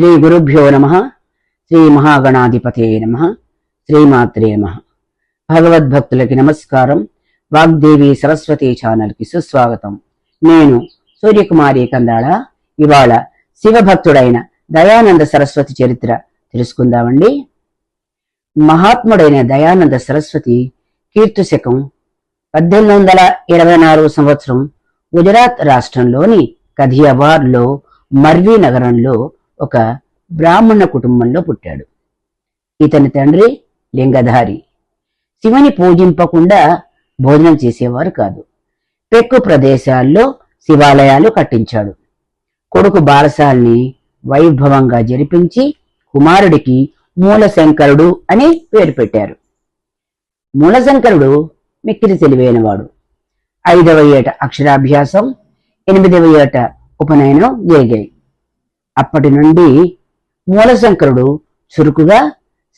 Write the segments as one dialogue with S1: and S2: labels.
S1: శ్రీ గురుభ్యో నమ. శ్రీ మహాగణాధిపతే నమ. శ్రీమాత్రే నమ. భగవద్భక్తులకి నమస్కారం. వాగ్దేవి సరస్వతి ఛానల్కి సుస్వాగతం. నేను సూర్యకుమారి కందాళ. ఇవాళ శివభక్తుడైన దయానంద సరస్వతి చరిత్ర తెలుసుకుందామండి. మహాత్ముడైన దయానంద సరస్వతి కీర్తి శకం పద్దెనిమిది వందల ఇరవై నాలుగు సంవత్సరం గుజరాత్ రాష్ట్రంలోని కథియాబాద్లో మర్వీ నగరంలో ఒక బ్రాహ్మణ కుటుంబంలో పుట్టాడు. ఇతని తండ్రి లింగధారి. శివుని పూజింపకుండా భోజనం చేసేవారు కాదు. పెక్కు ప్రదేశాల్లో శివాలయాలు కట్టించాడు. కొడుకు బాలసాల్ని వైభవంగా జరిపించి కుమారుడికి మూలశంకరుడు అని పేరు పెట్టారు. మూలశంకరుడు మిక్కిలి తెలివైనవాడు. ఐదవ ఏట అక్షరాభ్యాసం ఎనిమిదవ ఏట ఉపనయనం జరిగాయి. అప్పటి నుండి మూలశంకరుడు చురుకుగా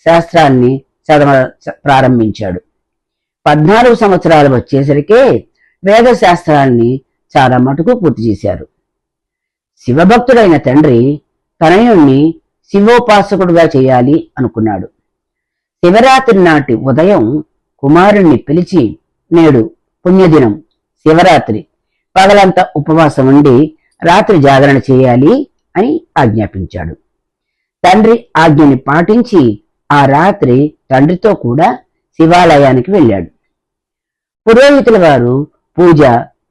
S1: శాస్త్రాన్ని చదవ ప్రారంభించాడు. పద్నాలుగు సంవత్సరాలు వచ్చేసరికే వేద శాస్త్రాన్ని చాలా మటుకు పూర్తి చేశారు. శివభక్తుడైన తండ్రి తనయుణ్ణి శివోపాసకుడుగా చేయాలి అనుకున్నాడు. శివరాత్రి నాటి ఉదయం కుమారుణ్ణి పిలిచి నేడు పుణ్యదినం శివరాత్రి. పగలంతా ఉపవాసం ఉండి రాత్రి జాగరణ చేయాలి అని ఆజ్ఞాపించాడు. తండ్రి ఆజ్ఞని పాటించి ఆ రాత్రి తండ్రితో కూడా శివాలయానికి వెళ్ళాడు. పురోహితుల వారు పూజ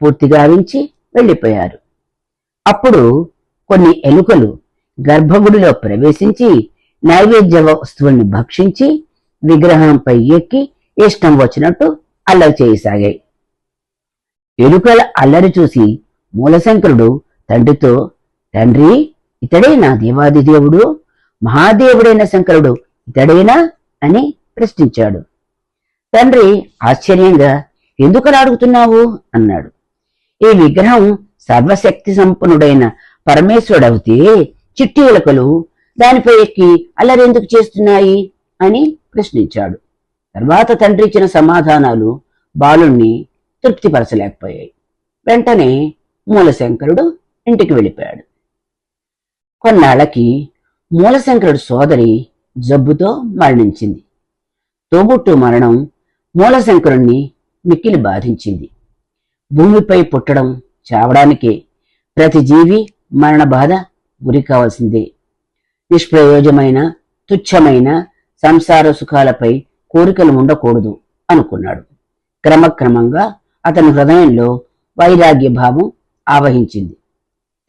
S1: పూర్తి గావించి వెళ్ళిపోయారు. అప్పుడు కొన్ని ఎలుకలు గర్భగుడిలో ప్రవేశించి నైవేద్య వస్తువుల్ని భక్షించి విగ్రహంపై ఎక్కి ఇష్టం వచ్చినట్టు అల్లరి చేయసాగాయి. ఎలుకల అల్లరి చూసి మూలశంకరుడు తండ్రితో తండ్రి ఇతడే నా దేవాది దేవుడు? మహాదేవుడైన శంకరుడు ఇతడేనా అని ప్రశ్నించాడు. తండ్రి ఆశ్చర్యంగా ఎందుకలా అడుగుతున్నావు? అన్నాడు. ఈ విగ్రహం సర్వశక్తి సంపన్నుడైన పరమేశ్వరుడవుతే చిట్టి ఎలుకలు దానిపై ఎక్కి అల్లరెందుకు చేస్తున్నాయి? అని ప్రశ్నించాడు. తర్వాత తండ్రి ఇచ్చిన సమాధానాలు బాలుణ్ణి తృప్తిపరచలేకపోయాయి. వెంటనే మూలశంకరుడు ఇంటికి వెళ్ళిపోయాడు. కొన్నాళ్ళకి మూలశంకరుడు సోదరి జబ్బుతో మరణించింది. తోబుట్టు మరణం మూలశంకరుణ్ణి మిక్కిలి బాధించింది. భూమిపై పుట్టడం చావడానికే ప్రతి జీవి మరణ బాధ గురి కావాల్సిందే. నిష్ప్రయోజమైన తుచ్చమైన సంసార సుఖాలపై కోరికలు ఉండకూడదు అనుకున్నాడు. క్రమక్రమంగా అతని హృదయంలో వైరాగ్య భావం ఆవహించింది.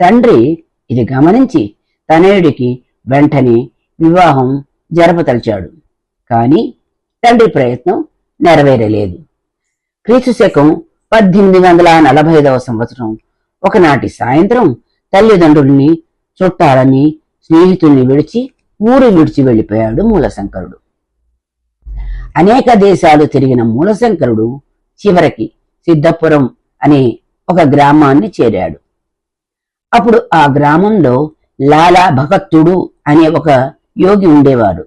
S1: తండ్రి ఇది గమనించి తనయుడికి వెంటనే వివాహం జరపతలిచాడు. కాని తండ్రి ప్రయత్నం నెరవేరలేదు. క్రీస్తు శకం పద్దెనిమిది వందల నలభై ఐదవ సంవత్సరం ఒకనాటి సాయంత్రం తల్లిదండ్రుల్ని చుట్టాలని స్నేహితుల్ని విడిచి ఊరు విడిచి వెళ్ళిపోయాడు మూలశంకరుడు. అనేక దేశాలు తిరిగిన మూలశంకరుడు చివరికి సిద్ధపురం అనే ఒక గ్రామాన్ని చేరాడు. అప్పుడు ఆ గ్రామంలో లాలా భగత్తుడు అనే ఒక యోగి ఉండేవాడు.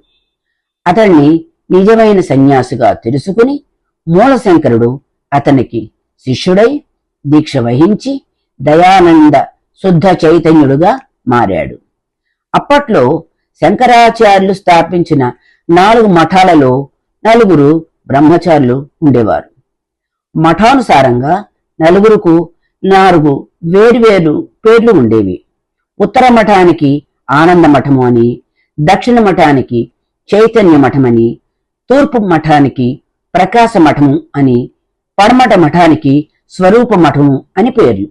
S1: అతన్ని నిజమైన సన్యాసిగా తెలుసుకుని మూలశంకరుడు అతనికి శిష్యుడై దీక్ష వహించి దయానంద శుద్ధ చైతన్యుడుగా మారాడు. అప్పట్లో శంకరాచార్యులు స్థాపించిన నాలుగు మఠాలలో నలుగురు బ్రహ్మచారులు ఉండేవారు. మఠానుసారంగా నలుగురుకు నాలుగు వేర్వేరు పేర్లు ఉండేవి. ఉత్తర మఠానికి ఆనంద మఠము అని దక్షిణ మఠానికి చైతన్య మఠమని తూర్పు మఠానికి ప్రకాశ మఠము అని పడమట మఠానికి స్వరూప మఠము అని పేర్లు.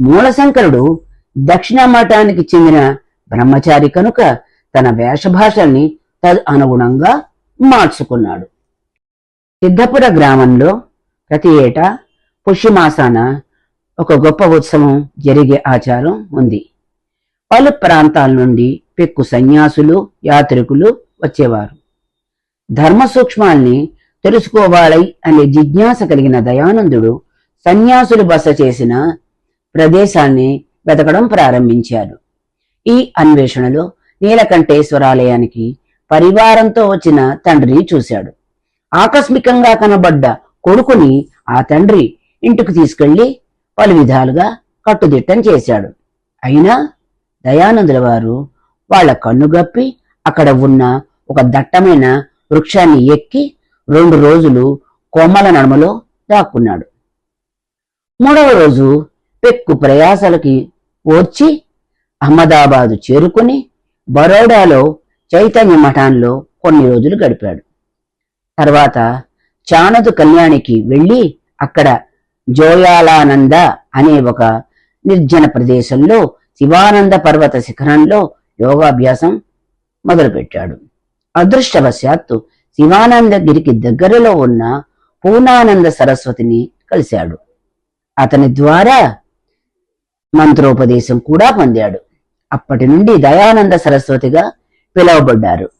S1: మూలశంకరుడు దక్షిణ మఠానికి చెందిన బ్రహ్మచారి కనుక తన వేషభాషల్ని తద్ అనుగుణంగా మార్చుకున్నాడు. సిద్ధపుర గ్రామంలో ప్రతి ఏటా పుష్యమాసాన ఒక గొప్ప ఉత్సవం జరిగే ఆచారం ఉంది. పలు ప్రాంతాల నుండి పెక్కు సన్యాసులు యాత్రికులు వచ్చేవారు. ధర్మ సూక్ష్మాల్ని తెలుసుకోవాలి అనే జిజ్ఞాస కలిగిన దయానందుడు సన్యాసులు బస చేసిన ప్రదేశాన్ని వెతకడం ప్రారంభించారు ఈ అన్వేషణలో నీలకంఠేశ్వరాలయానికి పరివారంతో వచ్చిన తండ్రిని చూశాడు. ఆకస్మికంగా కనబడ్డ కొడుకుని ఆ తండ్రి ఇంటికి తీసుకెళ్ళి పలు విధాలుగా కట్టుదిట్టం చేశాడు. అయినా దయానందుల వారు వాళ్ళ కన్నుగప్పి అక్కడ ఉన్న ఒక దట్టమైన వృక్షాన్ని ఎక్కి రెండు రోజులు కొమ్మల నడుమలో దాక్కున్నాడు. మూడవ రోజు పెక్కు ప్రయాసలకి ఓర్చి అహ్మదాబాదు చేరుకుని బరోడాలో చైతన్య మఠాన్లో కొన్ని రోజులు గడిపాడు. తర్వాత చానదు కళ్యాణికి వెళ్ళి అక్కడ జోయాలానంద అనే ఒక నిర్జన ప్రదేశంలో శివానంద పర్వత శిఖరంలో యోగాభ్యాసం మొదలుపెట్టాడు. అదృష్టవశాత్తు శివానందగిరికి దగ్గరలో ఉన్న పూర్ణానంద సరస్వతిని కలిశాడు. అతని ద్వారా మంత్రోపదేశం కూడా పొందాడు. అప్పటి నుండి దయానంద సరస్వతిగా పిలువబడ్డారు.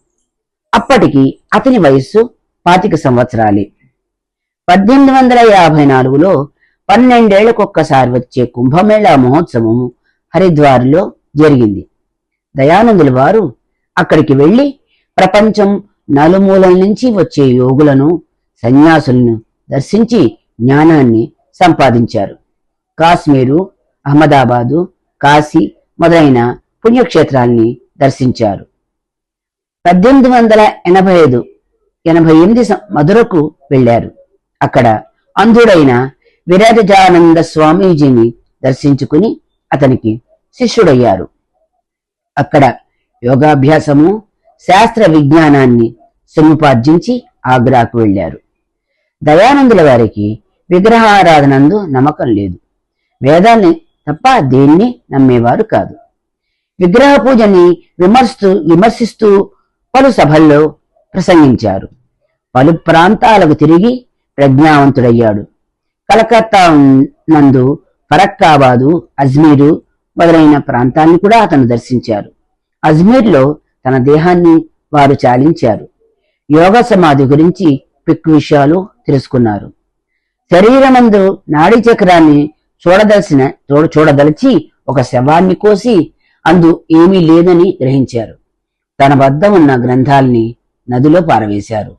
S1: అప్పటికి అతని వయస్సు పాతిక సంవత్సరాలే. పద్దెనిమిది వందల యాభై నాలుగులో పన్నెండేళ్ళకొక్కసారి వచ్చే కుంభమేళా మహోత్సవం హరిద్వార్లో జరిగింది. దయానందుల వారు అక్కడికి వెళ్ళి ప్రపంచం నలుమూలల నుంచి వచ్చే యోగులను సన్యాసులను దర్శించి జ్ఞానాన్ని సంపాదించారు. కాశ్మీరు అహ్మదాబాదు కాశీ మొదలైన పుణ్యక్షేత్రాల్ని దర్శించారు. పద్దెనిమిది వందల ఎనభై ఐదు ఎనభై ఎనిమిది మధురకు వెళ్ళారు అక్కడ అంధుడైన విరాజానంద స్వామీజీని దర్శించుకుని అతనికి శిష్యుడయ్యారు. అక్కడ యోగాభ్యాసము శాస్త్ర విజ్ఞానాన్ని సముపార్జించి ఆగ్రాకు వెళ్ళారు దయానందుల వారికి విగ్రహారాధనందు నమ్మకం లేదు. వేదాల్ని తప్ప దేన్ని నమ్మేవారు కాదు. విగ్రహ పూజని విమర్శిస్తూ విమర్శిస్తూ పలు సభల్లో ప్రసంగించారు. పలు ప్రాంతాలకు తిరిగి ప్రజ్ఞావంతుడయ్యాడు. కలకత్తా నందు ఫరక్కాబాదు అజ్మీరు మొదలైన ప్రాంతాన్ని కూడా అతను దర్శించారు. అజ్మీర్లో తన దేహాన్ని వారు చాలించారు. యోగ సమాధి గురించి పిక్ విషయాలు తెలుసుకున్నారు. శరీరమందు నాడీ చక్రాన్ని చూడదలసిన చూడ చూడదలిచి ఒక శవాన్ని కోసి అందు ఏమీ లేదని గ్రహించారు. తన వద్ద ఉన్న గ్రంథాల్ని నదిలో పారవేశారు.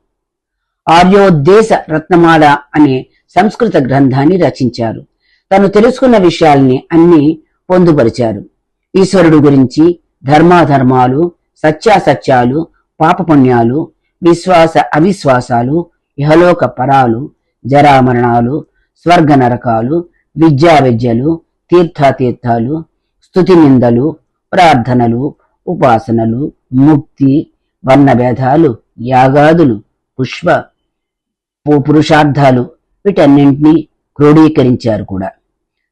S1: ఆర్యోద్దేశ రత్నమాల అనే సంస్కృత గ్రంథాన్ని రచించారు. తను తెలుసుకున్న విషయాల్ని అన్ని పొందుపరిచారు. ఈశ్వరుడు గురించి ధర్మాధర్మాలు సత్యాసత్యాలు పాపపుణ్యాలు విశ్వాస అవిశ్వాసాలు ఇహలోక పరాలు జరామరణాలు స్వర్గ నరకాలు విద్యా విద్యలు తీర్థాతీర్థాలు స్థుతి నిందలు ప్రార్థనలు ఉపాసనలు ముక్తి వర్ణభేదాలు యాగాదులు పుష్ప పు- పురుషార్థాలు వీటన్నింటినీ క్రోడీకరించారు కూడా.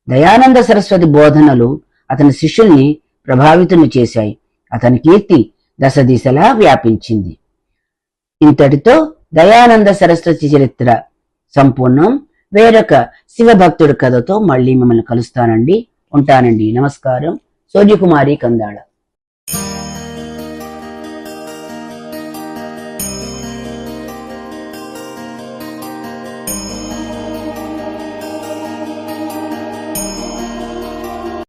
S1: దయానంద సరస్వతి బోధనలు అతని శిష్యుల్ని ప్రభావితుని చేశాయి. అతని కీర్తి దశ దిశలా వ్యాపించింది. ఇంతటితో దయానంద సరస్వతి చరిత్ర సంపూర్ణం. వేరొక శివభక్తుడి కథతో మళ్ళీ మిమ్మల్ని కలుస్తానండి. ఉంటానండి. నమస్కారం. సూర్యకుమారి కందాళ.